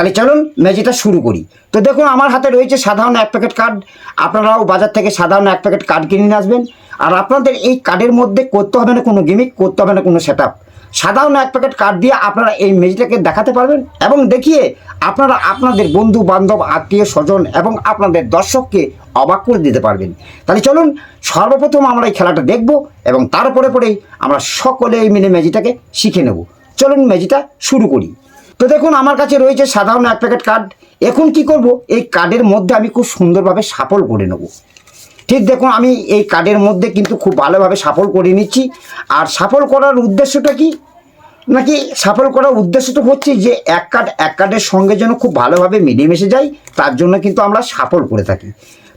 তাহলে চলুন ম্যাজিকটা শুরু করি। তো দেখুন, আমার হাতে রয়েছে সাধারণ এক প্যাকেট কার্ড। আপনারাও বাজার থেকে সাধারণ এক প্যাকেট কার্ড কিনে নিয়ে আসবেন। আর আপনাদের এই কার্ডের মধ্যে করতে হবে না কোনো গিমিক করতে হবে না কোনো সেট সাধারণ এক প্যাকেট কার্ড দিয়ে আপনারা এই ম্যাজিকটাকে দেখাতে পারবেন এবং দেখিয়ে আপনারা আপনাদের বন্ধু, বান্ধব, আত্মীয়, স্বজন এবং আপনাদের দর্শককে অবাক করে দিতে পারবেন। তাহলে চলুন, সর্বপ্রথম আমরা এই খেলাটা দেখব এবং তারপরে পরেই আমরা সকলে এই মিলে ম্যাজিকটাকে শিখে নেব। চলুন ম্যাজিকটা শুরু করি। তো দেখুন, আমার কাছে রয়েছে সাধারণ এক প্যাকেট কার্ড। এখন কি করব? এই কার্ডের মধ্যে আমি খুব সুন্দরভাবে সাফল করে নেব। ঠিক দেখুন, আমি এই কার্ডের মধ্যে কিন্তু খুব ভালোভাবে সাফল করে নিচ্ছি। আর সাফল করার উদ্দেশ্যটা কি? নাকি সাফল করার উদ্দেশ্য তো হচ্ছে যে, এক কার্ড, এক কার্ডের সঙ্গে যেন খুব ভালোভাবে মিলেমিশে যায় তার জন্য কিন্তু আমরা সাফল করে থাকি।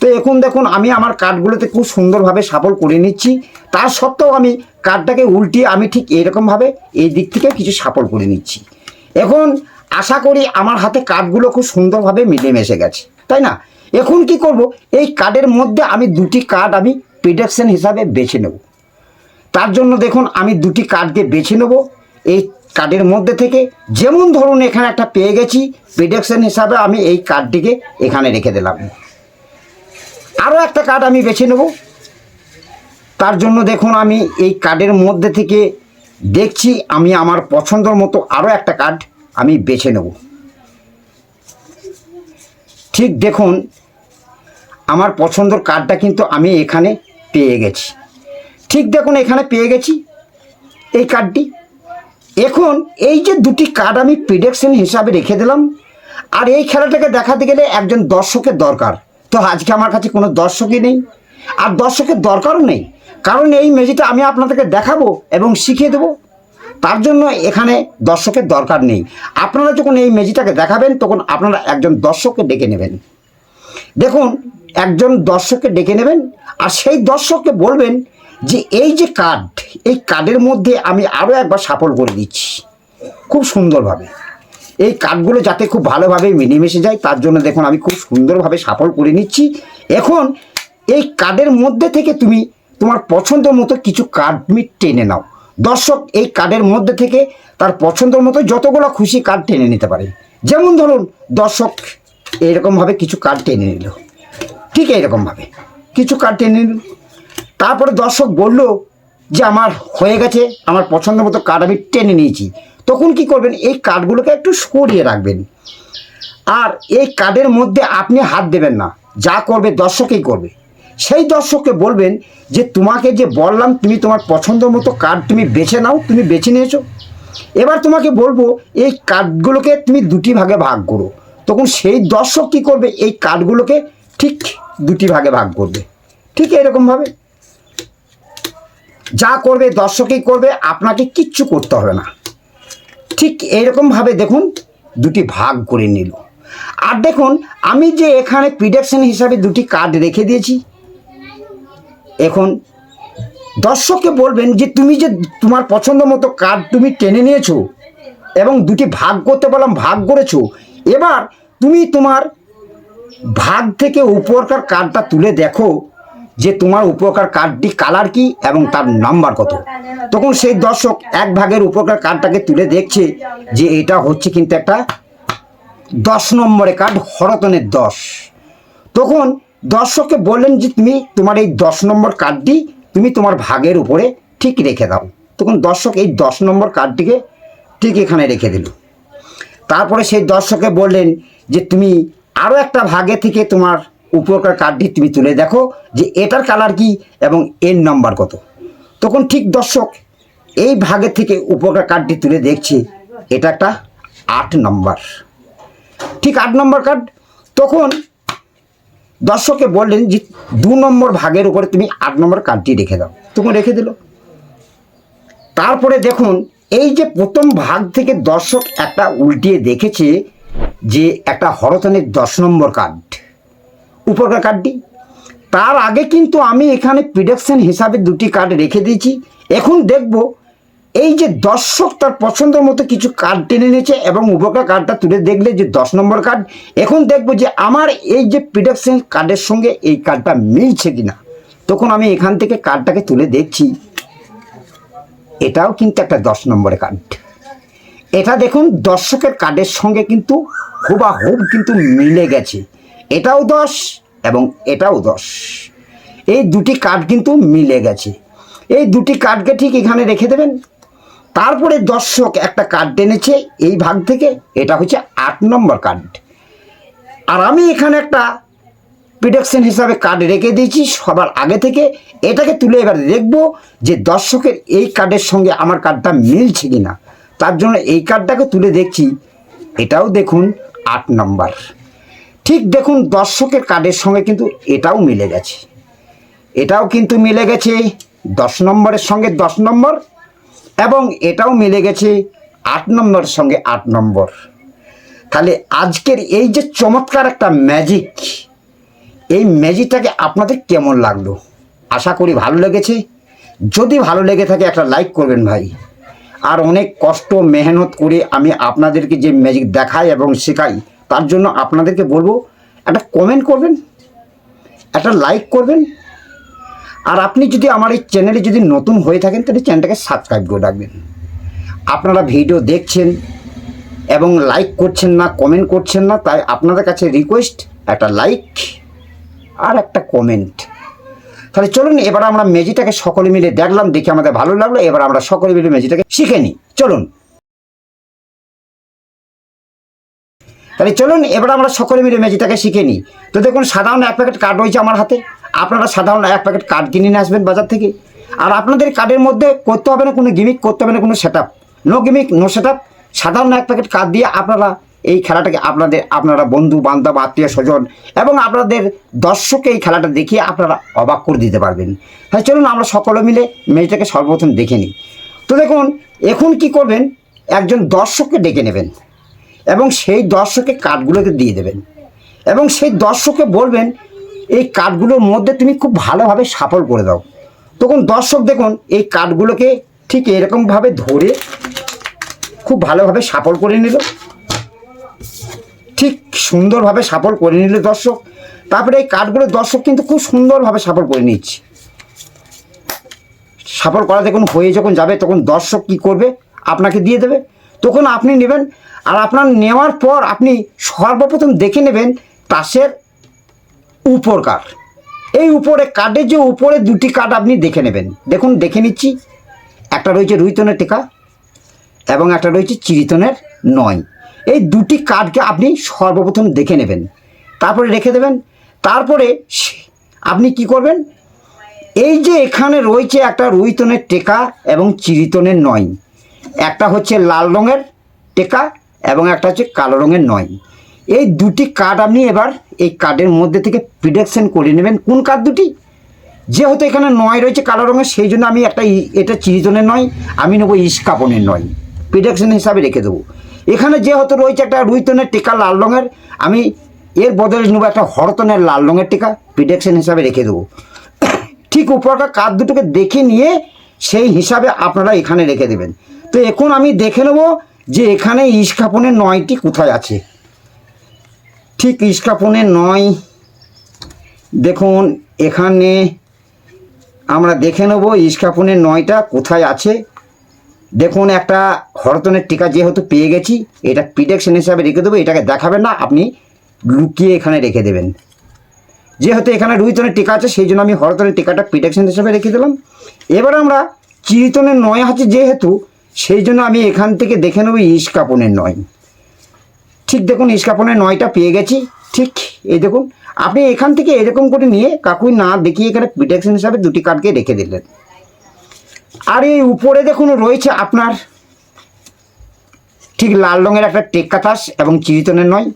তো এখন দেখুন, আমি আমার কার্ডগুলোতে খুব সুন্দরভাবে সাফল করে নিচ্ছি। তার সত্ত্বেও আমি কার্ডটাকে উল্টিয়ে আমি ঠিক এরকমভাবে এই দিক থেকে কিছু সাফল করে নিচ্ছি। এখন আশা করি আমার হাতে কার্ডগুলো খুব সুন্দরভাবে মিলে মিলেমিশে গেছে, তাই না? এখন কি করব? এই কার্ডের মধ্যে আমি দুটি কার্ড আমি প্রিডাকশন হিসাবে বেছে নেব। তার জন্য দেখুন, আমি দুটি কার্ডকে বেছে নেব। এই কার্ডের মধ্যে থেকে যেমন ধরুন এখানে একটা পেয়ে গেছি, প্রিডাকশন হিসাবে আমি এই কার্ডটিকে এখানে রেখে দিলাম। আরও একটা কার্ড আমি বেছে নেব। তার জন্য দেখুন, আমি এই কার্ডের মধ্যে থেকে দেখছি আমি আমার পছন্দের মতো আরও একটা কার্ড আমি বেছে নেব। ঠিক দেখুন, আমার পছন্দের কার্ডটা কিন্তু আমি এখানে পেয়ে গেছি। ঠিক দেখুন, এখানে পেয়ে গেছি এই কার্ডটি এখন এই যে দুটি কার্ড আমি প্রিডিকশন হিসাবে রেখে দিলাম, আর এই খেলাটাকে দেখাতে গেলে একজন দর্শকের দরকার। তো আজকে আমার কাছে কোনো দর্শকই নেই। আর দর্শকের দরকারও নেই। কারণ এই মেজিটা আমি আপনাদেরকে দেখাবো এবং শিখিয়ে দেবো। তার জন্য এখানে দর্শকের দরকার নেই। আপনারা যখন এই মেজিটাকে দেখাবেন, তখন আপনারা একজন দর্শককে ডেকে নেবেন। দেখুন, একজন দর্শককে ডেকে নেবেন আর সেই দর্শককে বলবেন যে, এই যে কার্ড এই কার্ডের মধ্যে আমি আরও একবার সাফল করে দিচ্ছি। খুব সুন্দরভাবে। এই কার্ডগুলো যাতে খুব ভালোভাবে মিলেমিশে যায়, তার জন্য দেখুন, আমি খুব সুন্দরভাবে সাফল করে নিচ্ছি। এখন এই কার্ডের মধ্যে থেকে তুমি তোমার পছন্দ মতো কিছু কার্ড তুমি টেনে নাও। দর্শক, এই কার্ডের মধ্যে থেকে তার পছন্দের মতো যতগুলো খুশি কার্ড টেনে নিতে পারে। যেমন ধরুন, দর্শক এরকমভাবে কিছু কার্ড টেনে নিল। ঠিক এরকমভাবে কিছু কার্ড টেনে নিল। তারপরে দর্শক বলল যে, আমার হয়ে গেছে, আমার পছন্দ মতো কার্ড আমি টেনে নিয়েছি। তখন কি করবেন? এই কার্ডগুলোকে একটু সরিয়ে রাখবেন। আর এই কার্ডের মধ্যে আপনি হাত দেবেন না। যা করবে দর্শকই করবে। সেই দর্শককে বলবেন যে তোমাকে যে বললাম তুমি তোমার পছন্দ মতো কার্ড তুমি বেছে নাও, তুমি বেছে নিয়েছো। এবার তোমাকে বলব, এই কার্ডগুলোকে তুমি দুটি ভাগে ভাগ করো। তখন সেই দর্শক কী করবে? এই কার্ডগুলোকে ঠিক দুটি ভাগে ভাগ করবে। ঠিক এরকমভাবে যা করবে, দর্শকই করবে, আপনাকে কিচ্ছু করতে হবে না। ঠিক এইরকমভাবে দেখুন, দুটি ভাগ করে নিল। আর দেখুন, আমি যে এখানে প্রিডাকশন হিসাবে দুটি কার্ড রেখে দিয়েছি এখন দর্শককে বলবেন যে তুমি যে তোমার পছন্দ মতো কার্ড তুমি টেনে নিয়েছো এবং দুটি ভাগ করতে বললাম ভাগ করেছ, এবার তুমি তোমার ভাগ থেকে উপরকার কার্ডটা তুলে দেখো যে তোমার উপকার কার্ডটি কালার কি এবং তার নাম্বার কত। তখন সেই দর্শক এক ভাগের উপকার কার্ডটাকে তুলে দেখছে যে এটা হচ্ছে কিন্তু একটা দশ নম্বরে কার্ড, হরতনের দশ। তখন দর্শককে বললেন যে তুমি তোমার এই দশ নম্বর কার্ডটি তুমি তোমার ভাগের উপরে ঠিক রেখে দাও। তখন দর্শক এই দশ নম্বর কার্ডটিকে ঠিক এখানে রেখে দিল। তারপরে সেই দর্শকে বললেন যে তুমি আরও একটা ভাগে থেকে তোমার উপরকার কার্ডটি তুমি তুলে দেখো যে এটার কালার কি এবং এর নাম্বার কত। তখন ঠিক দর্শক এই ভাগে থেকে উপকার কার্ডটি তুলে দেখছে, এটা একটা আট নম্বর। ঠিক আট নম্বর কার্ড। তখন দর্শককে বললেন যে দু নম্বর ভাগের উপরে তুমি আট নম্বর কার্ডটি রেখে দাও। তখন রেখে দিল। তারপরে দেখুন, এই যে প্রথম ভাগ থেকে দর্শক একটা উল্টিয়ে দেখেছে যে একটা হরতনের দশ নম্বর কার্ড উপকার কার্ডটি। তার আগে কিন্তু আমি এখানে প্রিডাকশন হিসাবে দুটি কার্ড রেখে দিয়েছি। এখন দেখব এই যে দর্শক তার পছন্দ মতো কিছু কার্ড টেনে নিয়েছে এবং উপকার কার্ডটা তুলে দেখলে যে দশ নম্বর কার্ড এখন দেখব যে আমার এই যে প্রিডাকশন কার্ডের সঙ্গে এই কার্ডটা মিলছে কিনা। তখন আমি এখান থেকে কার্ডটাকে তুলে দেখছি। এটাও কিন্তু একটা দশ নম্বরের কার্ড এটা দেখুন, দর্শকের কার্ডের সঙ্গে কিন্তু হুবাহুব কিন্তু মিলে গেছে। এটাও দশ এবং এটাও দশ। এই দুটি কার্ড কিন্তু মিলে গেছে। এই দুটি কার্ডকে ঠিক এখানে রেখে দেবেন? তারপরে দর্শক একটা কার্ড টেনেছে, এই ভাগ থেকে এটা হচ্ছে আট নম্বর কার্ড আর আমি এখানে একটা প্রিডিকশন হিসাবে কার্ড রেখে দিয়েছি সবার আগে থেকে। এটাকে তুলে এবার দেখব যে দর্শকের এই কার্ডের সঙ্গে আমার কার্ডটা মিলছে কি না তার জন্য এই কার্ডটাকে তুলে দেখছি। এটাও দেখুন আট নম্বর। ঠিক দেখুন দর্শকের কার্ডের সঙ্গে কিন্তু এটাও মিলে গেছে। এটাও কিন্তু মিলে গেছে দশ নম্বরের সঙ্গে দশ নম্বর। এবং এটাও মিলে গেছে আট নম্বর সঙ্গে আট নম্বর। তাহলে আজকের এই যে চমৎকার একটা ম্যাজিক এই ম্যাজিকটাকে আপনাদের কেমন লাগল? আশা করি ভালো লেগেছে। যদি ভালো লেগে থাকে একটা লাইক করবেন ভাই। আর অনেক কষ্ট, মেহনত করে আমি আপনাদেরকে যে ম্যাজিক দেখাই এবং শেখাই, তার জন্য আপনাদেরকে বলব, একটা কমেন্ট করবেন, একটা লাইক করবেন আর আপনি যদি আমার এই চ্যানেলে যদি নতুন হয়ে থাকেন, তাহলে চ্যানেলটাকে সাবস্ক্রাইব করে রাখবেন। আপনারা ভিডিও দেখছেন এবং লাইক করছেন না কমেন্ট করছেন না, তাই আপনাদের কাছে রিকোয়েস্ট একটা লাইক আর একটা কমেন্ট তাহলে চলুন, এবার আমরা মেজিটাকে সকলে মিলে দেখলাম, দেখে আমাদের ভালো লাগল, এবার আমরা সকলে মিলে মেজিটাকে শিখে নিই। চলুন। তাহলে চলুন, এবার আমরা সকলে মিলে মেজিটাকে শিখে নিই। তো দেখুন, সাধারণ এক প্যাকেট কার্ড রয়েছে আমার হাতে। আপনারা সাধারণ এক প্যাকেট কার্ড কিনে নিয়ে আসবেন বাজার থেকে। আর আপনাদের কার্ডের মধ্যে করতে হবে না কোনো গিমিক করতে হবে না কোনো set no gimmick no set সাধারণ এক প্যাকেট কার্ড দিয়ে আপনারা এই খেলাটাকে আপনাদের, আপনারা বন্ধু, বান্ধব, আত্মীয়, স্বজন এবং আপনাদের দর্শককে এই খেলাটা দেখিয়ে আপনারা অবাক করে দিতে পারবেন। হ্যাঁ চলুন, আমরা সকলে মিলে মেজিটাকে সর্বপ্রথম দেখে নিই। তো দেখুন, এখন কি করবেন? একজন দর্শককে ডেকে নেবেন। এবং সেই দর্শকে কার্ডগুলোকে দিয়ে দেবেন। এবং সেই দর্শককে বলবেন, এই কার্ডগুলোর মধ্যে তুমি খুব ভালোভাবে সাফল করে দাও। তখন দর্শক দেখুন, এই কার্ডগুলোকে ঠিক এরকমভাবে ধরে খুব ভালোভাবে সাফল করে নিল। ঠিক সুন্দরভাবে সাফল করে নিল দর্শক। তারপরে এই কার্ডগুলো দর্শক কিন্তু খুব সুন্দরভাবে সাফল করে নিচ্ছে। সাফল করা দেখুন হয়ে যখন যাবে, তখন দর্শক কি করবে? আপনাকে দিয়ে দেবে। তখন আপনি নেবেন আর আপনার নেওয়ার পর আপনি সর্বপ্রথম দেখে নেবেন তাসের উপর কার্ড এই উপরে কার্ডের যে উপরে দুটি কার্ড আপনি দেখে নেবেন। দেখুন, দেখে নিচ্ছি। একটা রয়েছে রুইতনের টেকা এবং একটা রয়েছে চিরিতনের নয়। এই দুটি কার্ডকে আপনি সর্বপ্রথম দেখে নেবেন। তারপরে রেখে দেবেন। তারপরে আপনি কি করবেন? এই যে এখানে রয়েছে একটা রুইতনের টেকা এবং চিরিতনের নয়। একটা হচ্ছে লাল রঙের টেকা এবং একটা হচ্ছে কালো রঙের নয়। এই দুটি কার্ড আপনি এবার এই কার্ডের মধ্যে থেকে প্রিডিকশন করে নেবেন কোন কার্ড দুটি। যেহেতু এখানে নয় রয়েছে কালো রঙের, সেই জন্য আমি একটা এটা চিরিতনের নয়, আমি নেব ইস্কাপনের নয়। প্রিডিকশন হিসাবে রেখে দেবো। এখানে যেহেতু রয়েছে একটা রুইতনের টেকা লাল রঙের, আমি এর বদলে নেব একটা হরতনের লাল রঙের টেকা প্রিডিকশন হিসাবে রেখে দেবো। ঠিক উপরকার কার্ড দুটোকে দেখে নিয়ে সেই হিসাবে আপনারা এখানে রেখে দেবেন। তো এখন আমি দেখে নেব যে এখানে ইস্কাপনের নয়টি কোথায় আছে। ঠিক ইস্কাপনের নয়। দেখুন, এখানে আমরা দেখে নেব ইস্কাপনের নয়টা কোথায় আছে। দেখুন, একটা হরতনের টিকা যেহেতু পেয়ে গেছি, এটা প্রিডেকশন হিসাবে রেখে দেবো, এটাকে দেখাবেন না, আপনি লুকিয়ে এখানে রেখে দেবেন। যেহেতু এখানে রুইতনের টিকা আছে, সেই জন্য আমি হরতনের টিকাটা প্রিটেকশন হিসাবে রেখে দিলাম। এবার আমরা চিরিতনের নয় আছে, যেহেতু সেই জন্য আমি এখান থেকে দেখে নেব ইস্কাপনের নয়। ঠিক দেখুন ইস্কাপনের নয়টা পেয়ে গেছি। ঠিক, এই দেখুন, আপনি এখান থেকে এরকম করে নিয়ে কাকুই না দেখিয়ে এখানে প্রিটেকশন হিসাবে দুটি কার্ডকে রেখে দিলেন। আর এই উপরে দেখুন, রয়েছে আপনার, ঠিক লাল রঙের একটা টেক্কা তাস এবং চিরিতনের নয়।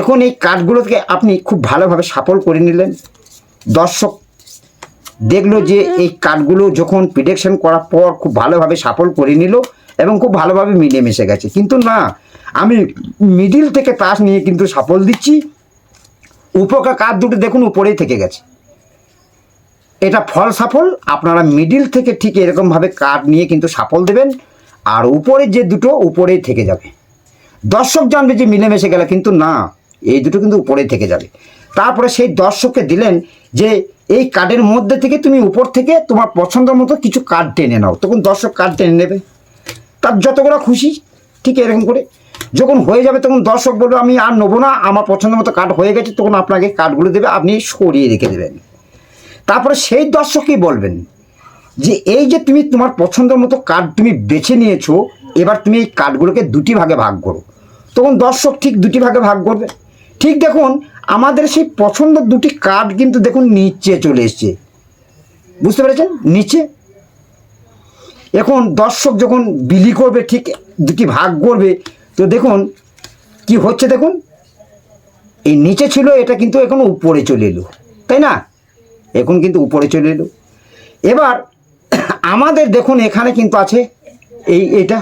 এখন এই কার্ডগুলোকে আপনি খুব ভালোভাবে সাফল করে নিলেন। দর্শক দেখল যে এই কার্ডগুলো যখন প্রিডিকশন করার পর খুব ভালোভাবে সাফল করে নিল এবং খুব ভালোভাবে মিলে মিশে গেছে। কিন্তু না, আমি মিডিল থেকে তাস নিয়ে কিন্তু সাফল দিচ্ছি। উপকার কার্ড দুটো দেখুন উপরেই থেকে গেছে। এটা ফল সাফল আপনারা মিডিল থেকে ঠিক এরকমভাবে কার্ড নিয়ে কিন্তু সাফল দেবেন। আর উপরে যে দুটো, উপরেই থেকে যাবে। দর্শক জানবে যে মিলেমিশে গেলে, কিন্তু না, এই দুটো কিন্তু উপরেই থেকে যাবে। তারপরে সেই দর্শককে দিলেন যে এই কার্ডের মধ্যে থেকে তুমি উপর থেকে তোমার পছন্দ মতো কিছু কার্ড টেনে নাও। তখন দর্শক কার্ড টেনে নেবে। তার যতগুলো খুশি, ঠিক এরকম করে। যখন হয়ে যাবে তখন দর্শক বলবে, আমি আর নেব না, আমার পছন্দ মতো কার্ড হয়ে গেছে। তখন আপনাকে কার্ডগুলো দেবে, আপনি সরিয়ে রেখে দেবেন। তারপরে সেই দর্শকই বলবেন যে, এই যে তুমি তোমার পছন্দ মতো কার্ড তুমি বেছে নিয়েছো, এবার তুমি এই কার্ডগুলোকে দুটি ভাগে ভাগ করো। তখন দর্শক ঠিক দুটি ভাগে ভাগ করবে। ঠিক দেখুন, আমাদের সেই পছন্দ দুটি কার্ড কিন্তু দেখুন নিচে চলে এসছে। বুঝতে পেরেছেন? নিচে। এখন দর্শক যখন বিলি করবে, ঠিক দুটি ভাগ করবে, তো দেখুন কি হচ্ছে দেখুন? এই নিচে ছিল, এটা কিন্তু এখন উপরে চলে এলো, তাই না? এখন কিন্তু উপরে চলে এলো। এবার আমাদের দেখুন এখানে কিন্তু আছে এই এটা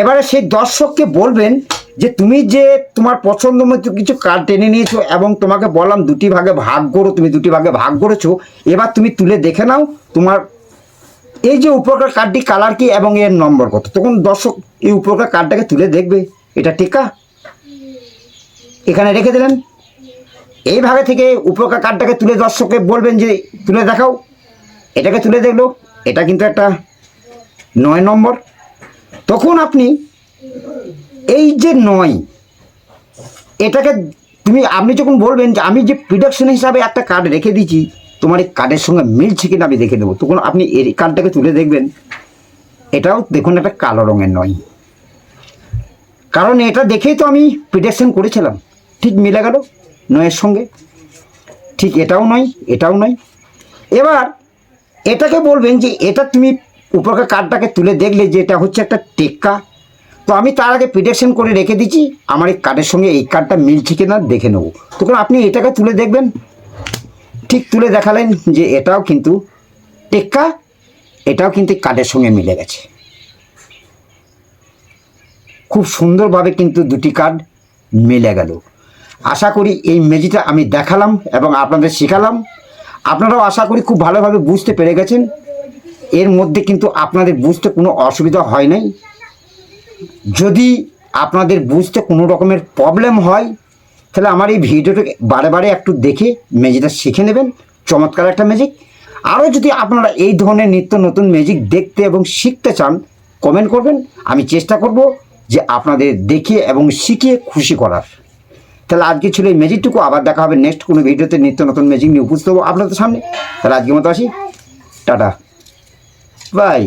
এবারে সেই দর্শককে বলবেন যে তুমি যে তোমার পছন্দ মতো কিছু কার্ড টেনে নিয়েছো এবং তোমাকে বললাম দুটি ভাগে ভাগ করো, তুমি দুটি ভাগে ভাগ করেছ, এবার তুমি তুলে দেখে নাও তোমার এই যে উপরকার কার্ডটি কালার কি এবং এর নম্বর কত। তখন দর্শক এই উপরকার কার্ডটাকে তুলে দেখবে, এটা টিকা। এখানে রেখে দিলেন। এই ভাগে থেকে উপরকার কার্ডটাকে তুলে দর্শককে বলবেন যে, তুলে দেখাও। এটাকে তুলে দেখল, এটা কিন্তু একটা নয় নম্বর। তখন আপনি এই যে নয়, এটাকে তুমি, আপনি যখন বলবেন যে আমি যে প্রিডাকশন হিসাবে একটা কার্ড রেখে দিয়েছি, তোমার এই কার্ডের সঙ্গে মিলছে কিনা আমি দেখে নেব তখন আপনি এই কার্ডটাকে তুলে দেখবেন। এটাও দেখুন একটা কালো রঙের নয়। কারণ এটা দেখেই তো আমি প্রিডাকশন করেছিলাম। ঠিক মিলে গেল নয়ের সঙ্গে। ঠিক এটাও নয় এটাও নয়। এবার এটাকে বলবেন যে এটা তুমি উপরকার কার্ডটাকে তুলে দেখলে যে এটা হচ্ছে একটা টেক্কা। তো আমি তার আগে প্রিডিকশন করে রেখে দিচ্ছি, আমার এই কার্ডের সঙ্গে এই কার্ডটা মিলছে কিনা দেখে নেব। তখন আপনি এটাকে তুলে দেখবেন। ঠিক তুলে দেখালেন যে এটাও কিন্তু টেক্কা, এটাও কিন্তু কার্ডের সঙ্গে মিলে গেছে। খুব সুন্দরভাবে কিন্তু দুটি কার্ড মিলে গেল। আশা করি এই মেজিটা আমি দেখালাম এবং আপনাদের শেখালাম। আপনারাও আশা করি খুব ভালোভাবে বুঝতে পেরে গেছেন। এর মধ্যে কিন্তু আপনাদের বুঝতে কোনো অসুবিধা হয় নাই। যদি আপনাদের বুঝতে কোনো রকমের প্রবলেম হয়, তাহলে আমার এই ভিডিওটা বারে বারে একটু দেখে ম্যাজিকটা শিখে নেবেন। চমৎকার একটা ম্যাজিক আরও যদি আপনারা এই ধরনের নিত্য নতুন ম্যাজিক দেখতে এবং শিখতে চান কমেন্ট করবেন। আমি চেষ্টা করব যে আপনাদের দেখিয়ে এবং শিখিয়ে খুশি করার। তাহলে আজকে ছিল এই ম্যাজিকটুকু আবার দেখা হবে নেক্সট কোনো ভিডিওতে নিত্য নতুন ম্যাজিক নিয়ে উপস্থিত হব আপনাদের সামনে। তাহলে আজকের মতো আসি। টাটা। বাই